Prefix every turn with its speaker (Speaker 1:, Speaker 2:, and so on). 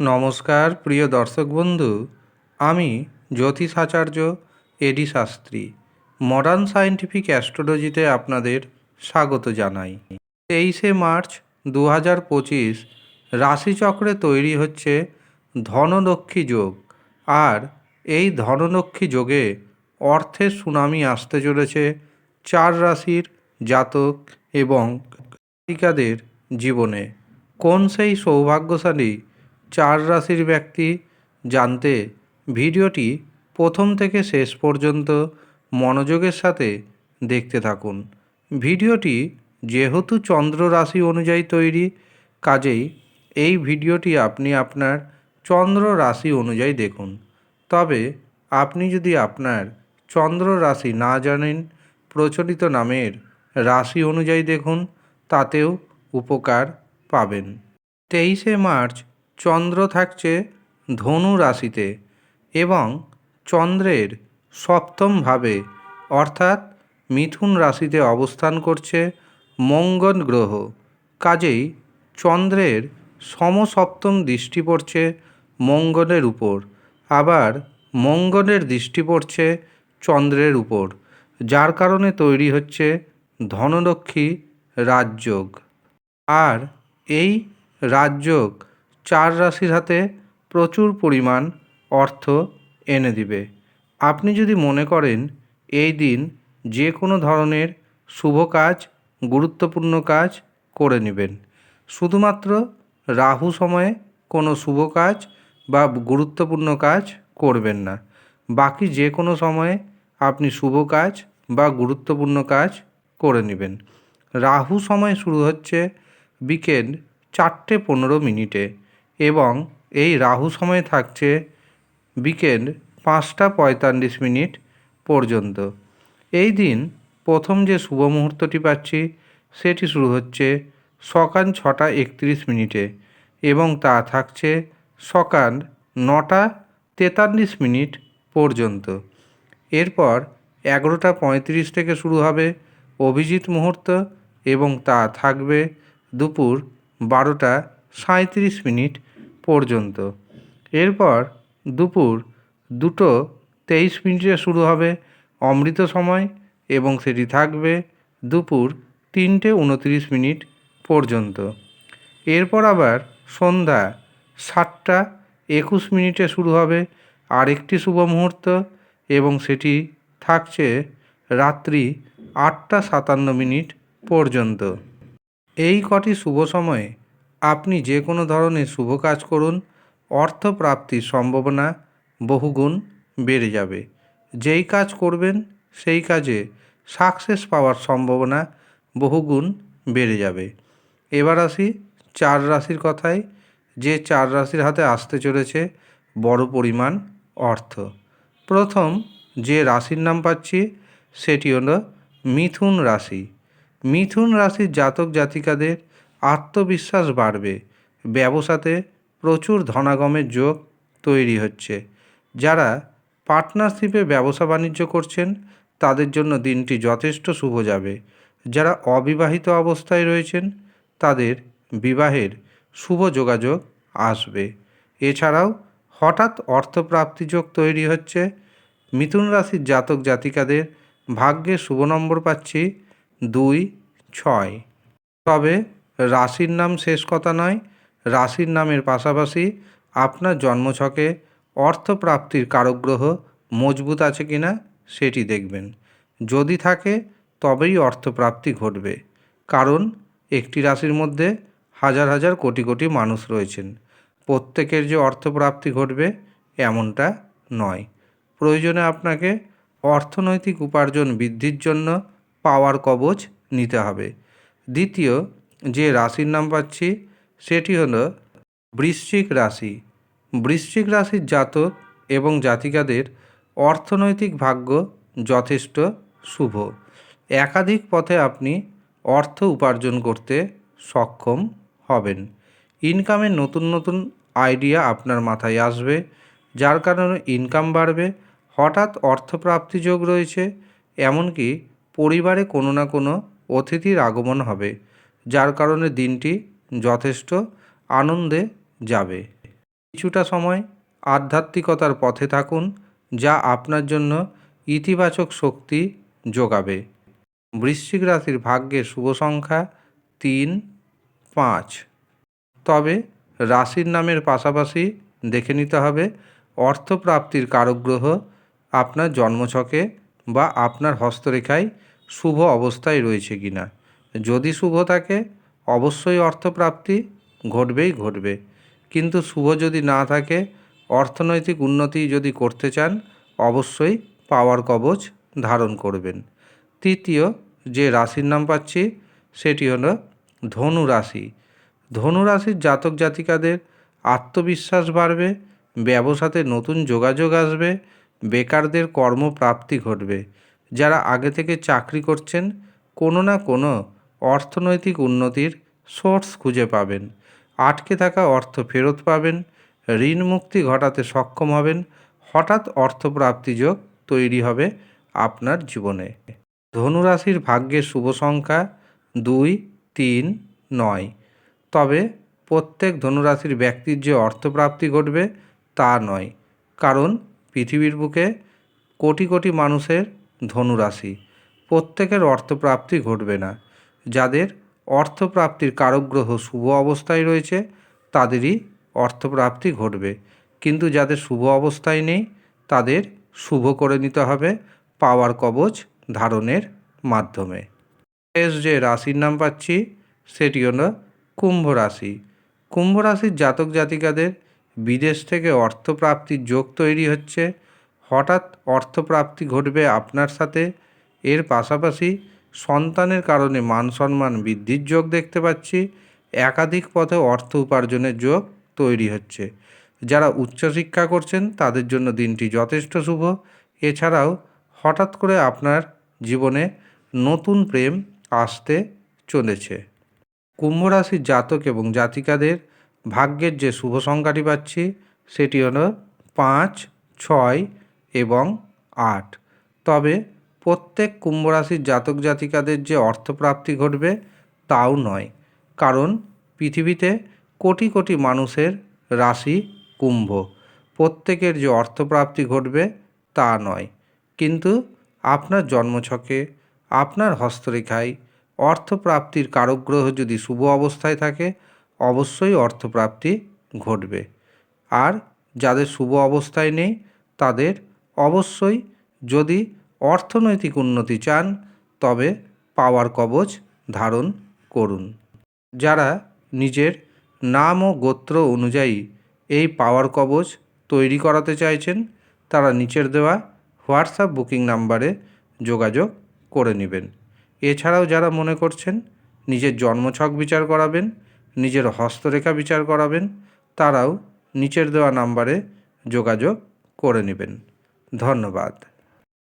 Speaker 1: নমস্কার, প্রিয় দর্শক বন্ধু। আমি জ্যোতিষ আচার্য, এডি শাস্ত্রী। মডার্ন সায়েন্টিফিক অ্যাস্ট্রোলজিতে আপনাদের স্বাগত জানাই। তেইশে মার্চ দু হাজার পঁচিশ, রাশিচক্রে তৈরি হচ্ছে ধনলক্ষ্মী যোগ। আর এই ধনলক্ষ্মী যোগে অর্থের সুনামি আসতে চলেছে চার রাশির জাতক এবং জীবনে। কোন সেই সৌভাগ্যশালী চার রাশির ব্যক্তি জানতে ভিডিওটি প্রথম থেকে শেষ পর্যন্ত মনোযোগের সাথে দেখতে থাকুন। ভিডিওটি যেহেতু চন্দ্র রাশি অনুযায়ী তৈরি, কাজেই এই ভিডিওটি আপনি আপনার চন্দ্র রাশি অনুযায়ী দেখুন। তবে আপনি যদি আপনার চন্দ্র রাশি না জানেন, প্রচলিত নামের রাশি অনুযায়ী দেখুন, তাতেও উপকার পাবেন। তেইশে মার্চ চন্দ্র থাকছে ধনু রাশিতে এবং চন্দ্রের সপ্তম ভাবে, অর্থাৎ মিথুন রাশিতে অবস্থান করছে মঙ্গল গ্রহ। কাজেই চন্দ্রের সমসপ্তম দৃষ্টি পড়ছে মঙ্গলের উপর, আবার মঙ্গলের দৃষ্টি পড়ছে চন্দ্রের উপর, যার কারণে তৈরি হচ্ছে ধনলক্ষ্মী রাজযোগ। আর এই রাজযোগ চার রাশির হাতে প্রচুর পরিমাণ অর্থ এনে দিবে। আপনি যদি মনে করেন, এই দিন যে কোনো ধরনের শুভ কাজ, গুরুত্বপূর্ণ কাজ করে নেবেন। শুধুমাত্র রাহু সময়ে কোনো শুভ কাজ বা গুরুত্বপূর্ণ কাজ করবেন না। বাকি যে কোনো সময়ে আপনি শুভ কাজ বা গুরুত্বপূর্ণ কাজ করে নেবেন। রাহু সময় শুরু হচ্ছে বিকেল চারটে পনেরো মিনিটে। এবং এই রাহু সময় থাকছে বিকেল পাঁচটা পঁয়তাল্লিশ মিনিট পর্যন্ত। এই দিন প্রথম যে শুভ মুহূর্তটি পাচ্ছি, সেটি শুরু হচ্ছে সকাল ছটা একত্রিশ মিনিটে এবং তা থাকছে সকাল নটা তেতাল্লিশ মিনিট পর্যন্ত। এরপর এগারোটা পঁয়ত্রিশ থেকে শুরু হবে অভিজিৎ মুহূর্ত এবং তা থাকবে দুপুর বারোটা সাঁত্রিশ মিনিট পর্যন্ত। এরপর দুপুর দুটো তেইশ মিনিটে শুরু হবে অমৃত সময় এবং সেটি থাকবে দুপুর তিনটে উনত্রিশ মিনিট পর্যন্ত। এরপর আবার সন্ধ্যা সাতটা একুশ মিনিটে শুরু হবে আরেকটি শুভ মুহূর্ত এবং সেটি থাকছে রাত্রি আটটা সাতান্ন মিনিট পর্যন্ত। এই কটি শুভ সময়ে আপনি যে কোনো ধরনের শুভ কাজ করুন অর্থ প্রাপ্তির সম্ভাবনা বহুগুণ বেড়ে যাবে। যেই কাজ করবেন, সেই কাজে সাকসেস পাওয়ার সম্ভাবনা বহুগুণ বেড়ে যাবে। এবার আসি চার রাশির কথায়। যে চার রাশির হাতে আসতে চলেছে বড় পরিমাণ অর্থ। প্রথম যে রাশির নাম পাচ্ছি, সেটি হলো মিথুন রাশি। মিথুন রাশির জাতক জাতিকাদের আত্মবিশ্বাস বাড়বে। ব্যবসাতে প্রচুর ধনাগমের যোগ তৈরি হচ্ছে। যারা পার্টনারশিপে ব্যবসা বাণিজ্য করছেন, তাদের জন্য দিনটি যথেষ্ট শুভ যাবে। যারা অবিবাহিত অবস্থায় রয়েছেন, তাদের বিবাহের শুভ যোগাযোগ আসবে। এছাড়াও হঠাৎ অর্থপ্রাপ্তি যোগ তৈরি হচ্ছে। মিথুন রাশির জাতক জাতিকাদের ভাগ্যে শুভ নম্বর পাচ্ছি দুই ছয়। তবে রাশির নাম শেষ কথা নয়, রাশির নামের পাশাপাশি আপনার জন্মছকে অর্থপ্রাপ্তির কারগ্রহ মজবুত আছে কিনা সেটি দেখবেন। যদি থাকে, তবেই অর্থপ্রাপ্তি ঘটবে। কারণ, একটি রাশির মধ্যে হাজার হাজার কোটি কোটি মানুষ রয়েছেন। প্রত্যেকের যে অর্থপ্রাপ্তি ঘটবে, এমনটা নয়। প্রয়োজনে আপনাকে অর্থনৈতিক উপার্জন বৃদ্ধির জন্য পাওয়ার কবচ নিতে হবে। দ্বিতীয় যে রাশির নাম পাচ্ছি, সেটি হলো বৃশ্চিক রাশি। বৃশ্চিক রাশির জাতক এবং জাতিকাদের অর্থনৈতিক ভাগ্য যথেষ্ট শুভ। একাধিক পথে আপনি অর্থ উপার্জন করতে সক্ষম হবেন। ইনকামের নতুন নতুন আইডিয়া আপনার মাথায় আসবে, যার কারণে ইনকাম বাড়বে, হঠাৎ অর্থপ্রাপ্তি যোগ রয়েছে, এমনকি পরিবারে কোনো না কোনো অতিথির আগমন হবে। যার কারণে দিনটি যথেষ্ট আনন্দে যাবে। কিছুটা সময় আধ্যাত্মিকতার পথে থাকুন, যা আপনার জন্য ইতিবাচক শক্তি যোগাবে। বৃশ্চিক রাশির ভাগ্যের শুভ সংখ্যা তিন, পাঁচ। তবে রাশির নামের পাশাপাশি দেখে নিতে হবে, অর্থপ্রাপ্তির কারক গ্রহ আপনার জন্মছকে বা আপনার হস্তরেখায় শুভ অবস্থায় রয়েছে কিনা। যদি শুভ থাকে, অবশ্যই অর্থপ্রাপ্তি ঘটবেই ঘটবে। কিন্তু শুভ যদি না থাকে, অর্থনৈতিক উন্নতি যদি করতে চান, অবশ্যই পাওয়ার কবচ ধারণ করবেন। তৃতীয় যে রাশির নাম পাচ্ছি, সেটি হলো ধনু রাশি ধনু রাশির জাতক জাতিকাদের আত্মবিশ্বাস বাড়বে, ব্যবসাতে নতুন যোগাযোগ আসবে, বেকারদের কর্মপ্রাপ্তি ঘটবে। যারা আগে থেকে চাকরি করছেন, কোনো না কোনো অর্থনৈতিক উন্নতির সোর্স খুঁজে পাবেন। আটকে থাকা অর্থ ফেরত পাবেন। ঋণ মুক্তি ঘটাতে সক্ষম হবেন। হঠাৎ অর্থপ্রাপ্তি যোগ তৈরি হবে আপনার জীবনে। ধনুরাশির ভাগ্যের শুভ সংখ্যা দুই, তিন, নয়। তবে প্রত্যেক ধনুরাশির ব্যক্তির যে অর্থপ্রাপ্তি ঘটবে তা নয়। কারণ পৃথিবীর বুকে কোটি কোটি মানুষের ধনুরাশি। প্রত্যেকের অর্থপ্রাপ্তি ঘটবে না। যাদের অর্থপ্রাপ্তির কারক গ্রহ শুভ অবস্থায় রয়েছে, তাদেরই অর্থপ্রাপ্তি ঘটবে। কিন্তু যাদের শুভ অবস্থায় নেই, তাদের শুভ করে নিতে হবে পাওয়ার কবচ ধারণের মাধ্যমে। শেষ যে রাশির নাম পাচ্ছি, সেটি হলো কুম্ভ রাশি। কুম্ভ রাশির জাতক জাতিকাদের বিদেশ থেকে অর্থপ্রাপ্তির যোগ তৈরি হচ্ছে। হঠাৎ অর্থপ্রাপ্তি ঘটবে আপনার সাথে। এর পাশাপাশি সন্তানের কারণে মান সম্মান বৃদ্ধির যোগ দেখতে পাচ্ছি। একাধিক পথে অর্থ উপার্জনের যোগ তৈরি হচ্ছে। যারা উচ্চশিক্ষা করছেন, তাদের জন্য দিনটি যথেষ্ট শুভ। এছাড়াও হঠাৎ করে আপনার জীবনে নতুন প্রেম আসতে চলেছে। কুম্ভ রাশির জাতক এবং জাতিকাদের ভাগ্যের যে শুভ সংখ্যাটি পাচ্ছি, সেটি হলো পাঁচ, ছয় এবং আট। তবে প্রত্যেক কুম্ভরাশির জাতক জাতিকাদের যে অর্থপ্রাপ্তি ঘটবে তাও নয়। কারণ পৃথিবীতে কোটি কোটি মানুষের রাশি কুম্ভ। প্রত্যেকের যে অর্থপ্রাপ্তি ঘটবে তা নয়। কিন্তু আপনার জন্মছকে, আপনার হস্তরেখায় অর্থপ্রাপ্তির কারক গ্রহ যদি শুভ অবস্থায় থাকে, অবশ্যই অর্থপ্রাপ্তি ঘটবে। আর যাদের শুভ অবস্থায় নেই, তাদের অবশ্যই যদি অর্থনৈতিক উন্নতি চান, তবে পাওয়ার কবচ ধারণ করুন। যারা নিজের নাম ও গোত্র অনুযায়ী এই পাওয়ার কবচ তৈরি করাতে চাইছেন, তারা নিচের দেওয়া হোয়াটসঅ্যাপ বুকিং নাম্বারে যোগাযোগ করে নেবেন। এছাড়াও যারা মনে করছেন নিজের জন্মছক বিচার করাবেন, নিজের হস্তরেখা বিচার করাবেন, তারাও নিচের দেওয়া নাম্বারে যোগাযোগ করে নেবেন। ধন্যবাদ।